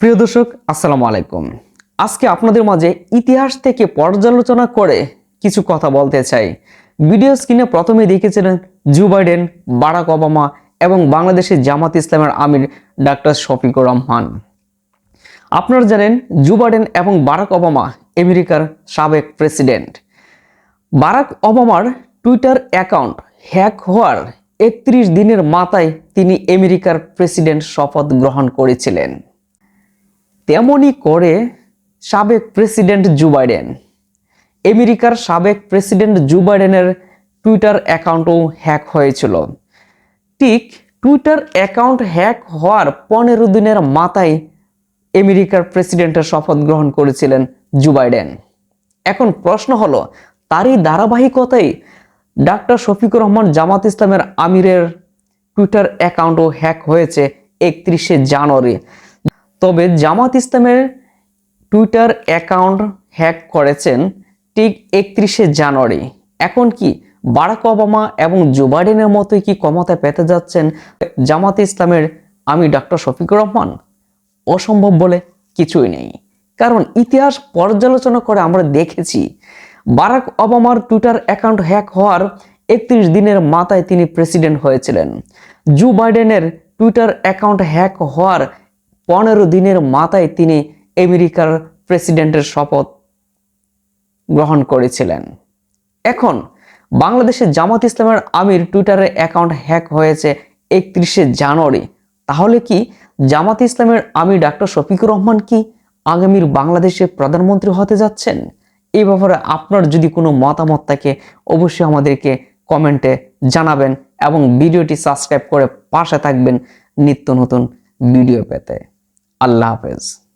প্রিয় দর্শক, আসসালামু আলাইকুম। আজকে আপনাদের মাঝে ইতিহাস থেকে পর্যালোচনা করে কিছু কথা বলতে চাই। ভিডিও স্ক্রিনে প্রথমে দেখেছিলেন জো বাইডেন, বারাক ওবামা এবং বাংলাদেশের জামাত ইসলামের আমির ডাক্তার শফিকুর রহমান। আপনারা জানেন জো বাইডেন এবং বারাক ওবামা আমেরিকার সাবেক প্রেসিডেন্ট। বারাক ওবামার টুইটার অ্যাকাউন্ট হ্যাক হওয়ার একত্রিশ দিনের মাথায় তিনি আমেরিকার প্রেসিডেন্ট শপথ গ্রহণ করেছিলেন। তেমনই করে সাবেক প্রেসিডেন্ট জো বাইডেন। আমেরিকার সাবেক প্রেসিডেন্ট জো বাইডেনের টুইটার অ্যাকাউন্টও হ্যাক হয়েছিল। ঠিক টুইটার অ্যাকাউন্ট হ্যাক হওয়ার পনেরো দিনের মাথায় আমেরিকার প্রেসিডেন্টের শপথ গ্রহণ করেছিলেন জো বাইডেন। এখন প্রশ্ন হলো, তারই ধারাবাহিকতায় ডাক্তার শফিকুর রহমান জামাত ইসলামের আমিরের টুইটার অ্যাকাউন্টও হ্যাক হয়েছে একত্রিশে জানুয়ারি। তবে জামাত ইসলামের টুইটার অ্যাকাউন্ট হ্যাক করেছেন ঠিক একত্রিশে জানুয়ারি। এখন কি বারাক ওবামা এবং জো বাইডেনের মতোই কি ক্ষমতায় পেতে যাচ্ছেন জামাত ইসলামের আমি ডক্টর শফিকুর রহমান? অসম্ভব বলে কিছুই নেই। কারণ ইতিহাস পর্যালোচনা করে আমরা দেখেছি, বারাক ওবামার টুইটার অ্যাকাউন্ট হ্যাক হওয়ার একত্রিশ দিনের মাথায় তিনি প্রেসিডেন্ট হয়েছিলেন। জো বাইডেনের টুইটার অ্যাকাউন্ট হ্যাক হওয়ার পনেরো দিনের মাথায় তিনি আমেরিকার প্রেসিডেন্টের শপথ গ্রহণ করেছিলেন। এখন বাংলাদেশের জামাত ইসলামের আমির টুইটারের অ্যাকাউন্ট হ্যাক হয়েছে একত্রিশে জানুয়ারি। তাহলে কি জামাত ইসলামের আমির ডাক্তার শফিকুর রহমান কি আগামীর বাংলাদেশের প্রধানমন্ত্রী হতে যাচ্ছেন? এই ব্যাপারে আপনার যদি কোনো মতামত থাকে, অবশ্যই আমাদেরকে কমেন্টে জানাবেন এবং ভিডিওটি সাবস্ক্রাইব করে পাশে থাকবেন নিত্য নতুন ভিডিও পেতে। আল্লাহ হাফেজ।